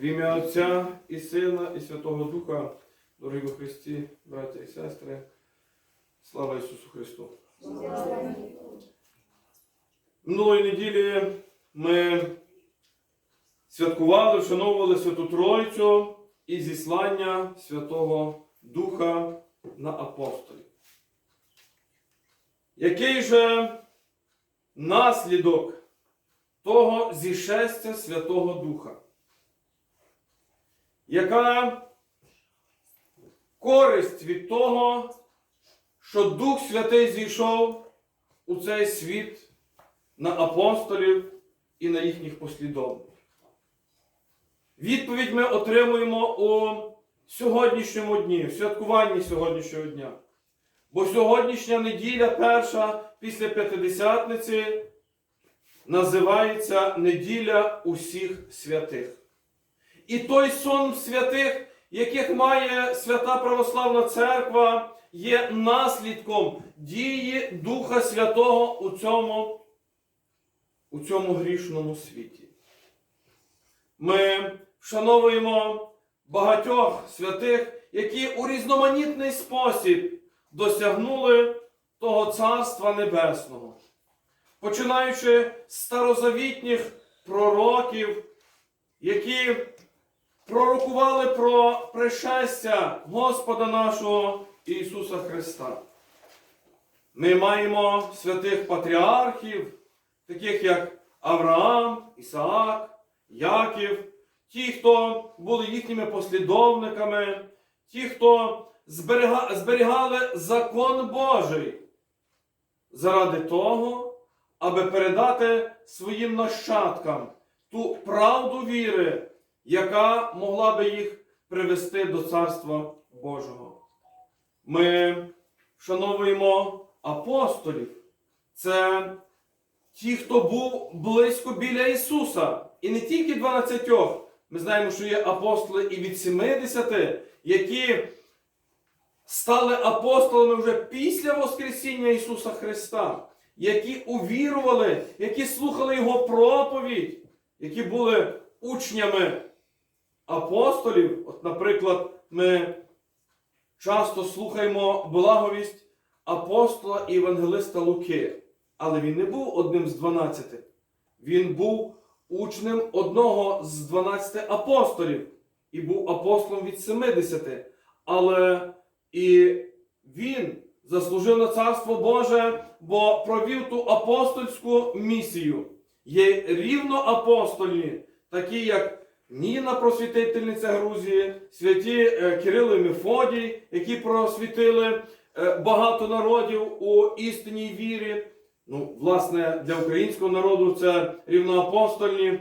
В ім'я Отця і Сина, і Святого Духа, дорогі Христі, браття і сестри, слава Ісусу Христу! Минулої неділі ми святкували, вшановували Святу Тройцю і зіслання Святого Духа на апостолів. Який же наслідок того зішестя Святого Духа? Яка користь від того, що Дух Святий зійшов у цей світ на апостолів і на їхніх послідовників? Відповідь ми отримуємо у сьогоднішньому дні, в святкуванні сьогоднішнього дня. Бо сьогоднішня неділя, перша після П'ятидесятниці, називається неділя усіх святих. І той сон святих, яких має свята Православна Церква, є наслідком дії Духа Святого у цьому, у цьому грішному світі. Ми вшановуємо багатьох святих, які у різноманітний спосіб досягнули того Царства Небесного. Починаючи з старозавітніх пророків, які пророкували про пришестя Господа нашого Ісуса Христа. Ми маємо святих патріархів, таких як Авраам, Ісаак, Яків, ті, хто були їхніми послідовниками, ті, хто зберігали закон Божий заради того, аби передати своїм нащадкам ту правду віри, яка могла би їх привести до Царства Божого. Ми вшановуємо апостолів. Це ті, хто був близько біля Ісуса. І не тільки 12. Ми знаємо, що є апостоли і від 70, які стали апостолами вже після Воскресіння Ісуса Христа, які увірували, які слухали Його проповідь, які були учнями апостолів. От, наприклад, ми часто слухаємо благовість апостола і євангелиста Луки. Але він не був одним з дванадцяти. Він був учнем одного з дванадцяти апостолів і був апостолом від 70. Але і він заслужив на Царство Боже, бо провів ту апостольську місію. Є рівно апостолі, такі як Ніна, просвітительниця Грузії, святі е, Кирило і Мефодій, які просвітили е, багато народів у істинній вірі. Ну, власне, для українського народу це рівноапостольні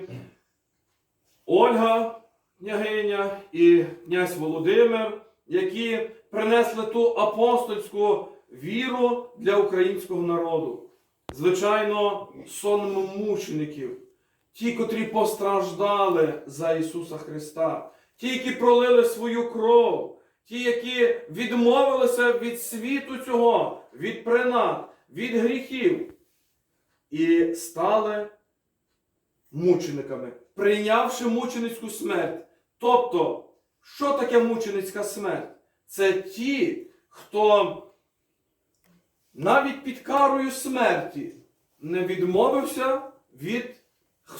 Ольга, княгиня і князь Володимир, які принесли ту апостольську віру для українського народу. Звичайно, сон мучеників, ті, котрі постраждали за Ісуса Христа, ті, які пролили свою кров, ті, які відмовилися від світу цього, від принад, від гріхів і стали мучениками, прийнявши мученицьку смерть. Тобто, що таке мученицька смерть? Це ті, хто навіть під карою смерті не відмовився від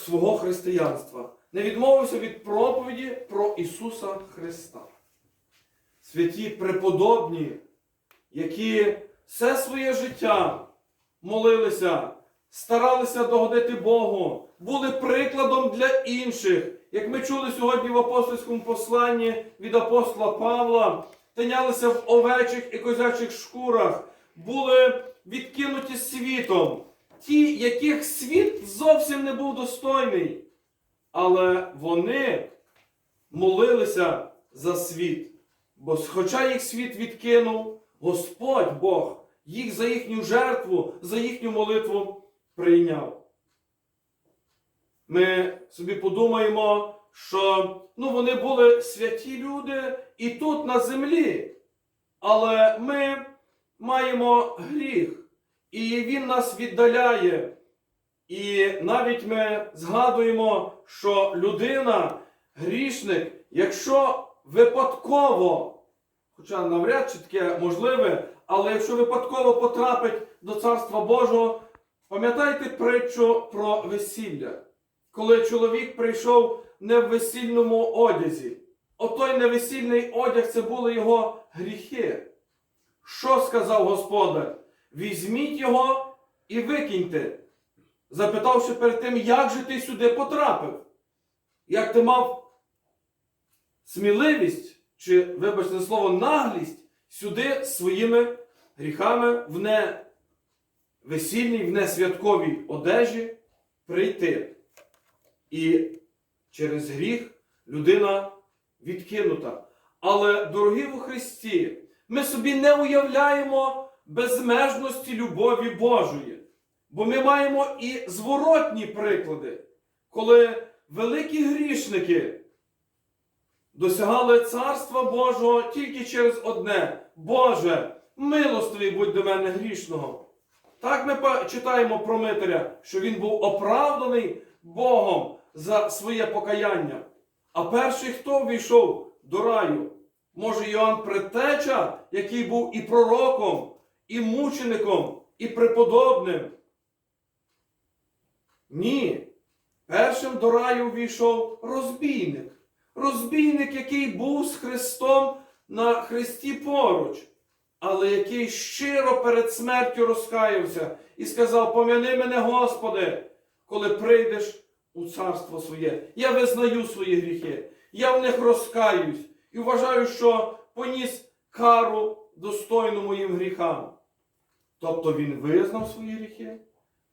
свого християнства, не відмовився від проповіді про Ісуса Христа. Святі преподобні, які все своє життя молилися, старалися догодити Богу, були прикладом для інших. Як ми чули сьогодні в апостольському посланні від апостола Павла, тинялися в овечих і козячих шкурах, були відкинуті світом, ті, яких світ зовсім не був достойний. Але вони молилися за світ. Бо хоча їх світ відкинув, Господь Бог їх за їхню жертву, за їхню молитву прийняв. Ми собі подумаємо, що ну, вони були святі люди і тут на землі. Але ми маємо гріх, і він нас віддаляє. І навіть ми згадуємо, що людина грішник, якщо випадково, хоча навряд чи таке можливе, але якщо випадково потрапить до Царства Божого, пам'ятайте притчу про весілля, коли чоловік прийшов не в весільному одязі. Отой невесільний одяг це були його гріхи. Що сказав Господар? Візьміть його і викиньте, запитавши перед тим, як же ти сюди потрапив? Як ти мав сміливість, чи, вибачте слово, наглість сюди своїми гріхами в невесільній, в несвятковій одежі прийти. І через гріх людина відкинута. Але, дорогі у Христі, ми собі не уявляємо безмежності любові Божої. Бо ми маємо і зворотні приклади, коли великі грішники досягали Царства Божого тільки через одне: Боже, милостивий будь до мене грішного. Так ми читаємо про Митаря, що він був оправданий Богом за своє покаяння. А перший, хто війшов до раю, може Йоанн Предтеча, який був і пророком, і мучеником, і преподобним. Ні. Першим до раю війшов розбійник. Розбійник, який був з Христом на Христі поруч, але який щиро перед смертю розкаявся і сказав: Пом'яни мене, Господи, коли прийдеш у царство своє. Я визнаю свої гріхи, я в них розкаюсь і вважаю, що поніс кару достойну моїм гріхам. Тобто він визнав свої гріхи,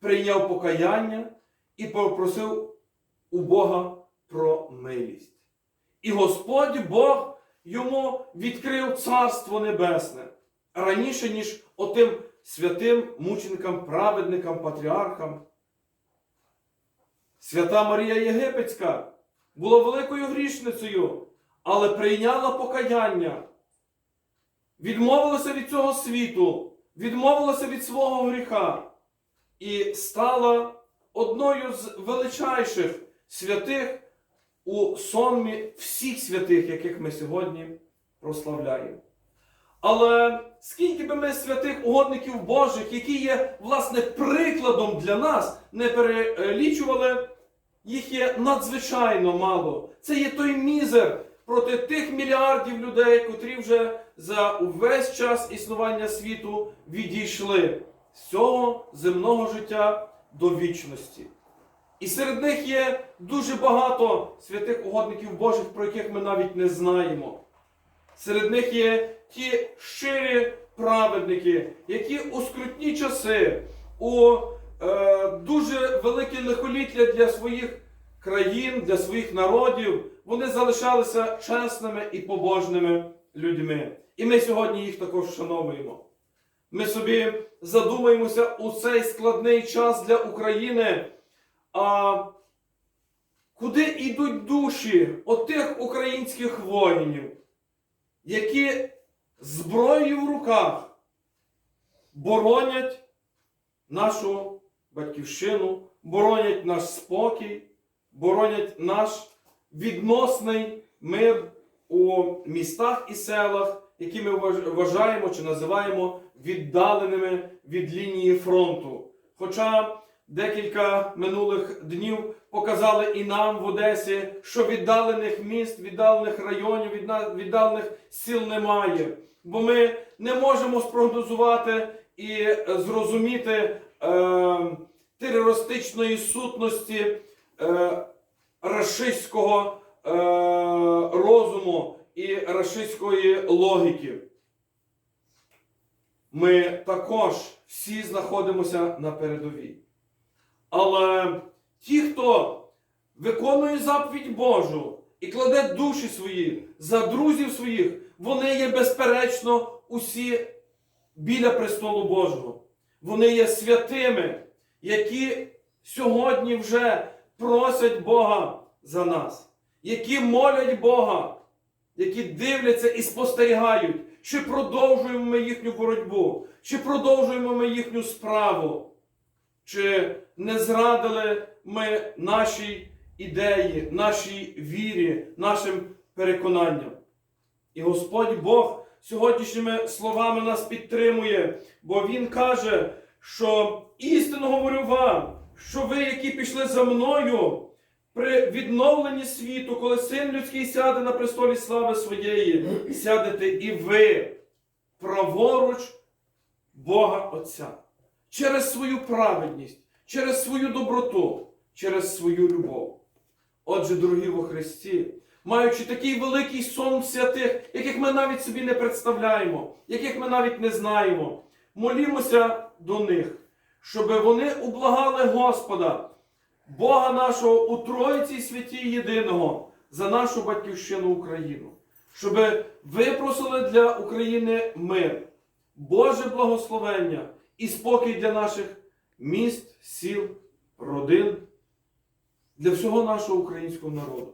прийняв покаяння і попросив у Бога про милість. І Господь Бог йому відкрив Царство Небесне раніше, ніж отим святим мученикам, праведникам, патріархам. Свята Марія Єгипетська була великою грішницею, але прийняла покаяння, відмовилася від цього світу, відмовилася від свого гріха і стала одною з величайших святих у сонмі всіх святих, яких ми сьогодні прославляємо. Але скільки би ми святих угодників Божих, які є, власне, прикладом для нас, не перелічували, їх є надзвичайно мало. Це є той мізер проти тих мільярдів людей, котрі вже за увесь час існування світу відійшли з цього земного життя до вічності. І серед них є дуже багато святих угодників Божих, про яких ми навіть не знаємо. Серед них є ті щирі праведники, які у скрутні часи, у е, дуже велике лихоліття для своїх країн, для своїх народів, вони залишалися чесними і побожними людьми. І ми сьогодні їх також вшановуємо. Ми собі задумаємося у цей складний час для України. А куди йдуть душі отих українських воїнів, які зброєю в руках боронять нашу батьківщину, боронять наш спокій, боронять наш відносний мир у містах і селах, які ми вважаємо чи називаємо віддаленими від лінії фронту. Хоча декілька минулих днів показали і нам в Одесі, що віддалених міст, віддалених районів, віддалених сіл немає. Бо ми не можемо спрогнозувати і зрозуміти е, терористичної сутності е, рашистського е, розуму і рашистської логіки. Ми також всі знаходимося на передовій. Але ті, хто виконує заповідь Божу і кладе душі свої за друзів своїх, вони є безперечно усі біля престолу Божого. Вони є святими, які сьогодні вже просять Бога за нас, які молять Бога, які дивляться і спостерігають, чи продовжуємо ми їхню боротьбу, чи продовжуємо ми їхню справу, чи не зрадили ми нашій ідеї, нашій вірі, нашим переконанням. І Господь Бог сьогоднішніми словами нас підтримує, бо Він каже, що істину говорю вам, що ви, які пішли за мною, при відновленні світу, коли син людський сяде на престолі слави своєї, сядете і ви праворуч Бога Отця через свою праведність, через свою доброту, через свою любов. Отже, дорогі во Христі, маючи такий великий сон святих, яких ми навіть собі не представляємо, яких ми навіть не знаємо, молімося до них, щоб вони ублагали Господа, Бога нашого у Троїці святій єдиного за нашу батьківщину Україну, щоб випросили для України мир, Боже благословення і спокій для наших міст, сіл, родин, для всього нашого українського народу.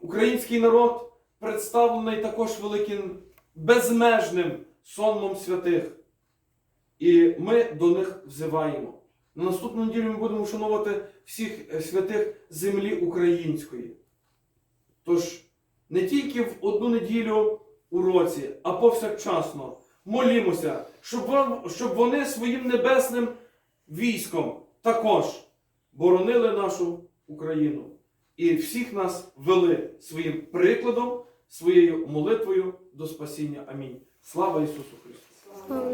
Український народ представлений також великим безмежним сонмом святих. І ми до них взиваємо. На наступну неділю ми будемо вшановувати всіх е, святих землі української. Тож не тільки в одну неділю у році, а повсякчасно молімося, щоб, вам- щоб вони своїм небесним військом також боронили нашу Україну і всіх нас вели своїм прикладом, своєю молитвою до спасіння. Амінь. Слава Ісусу Христу! Слава.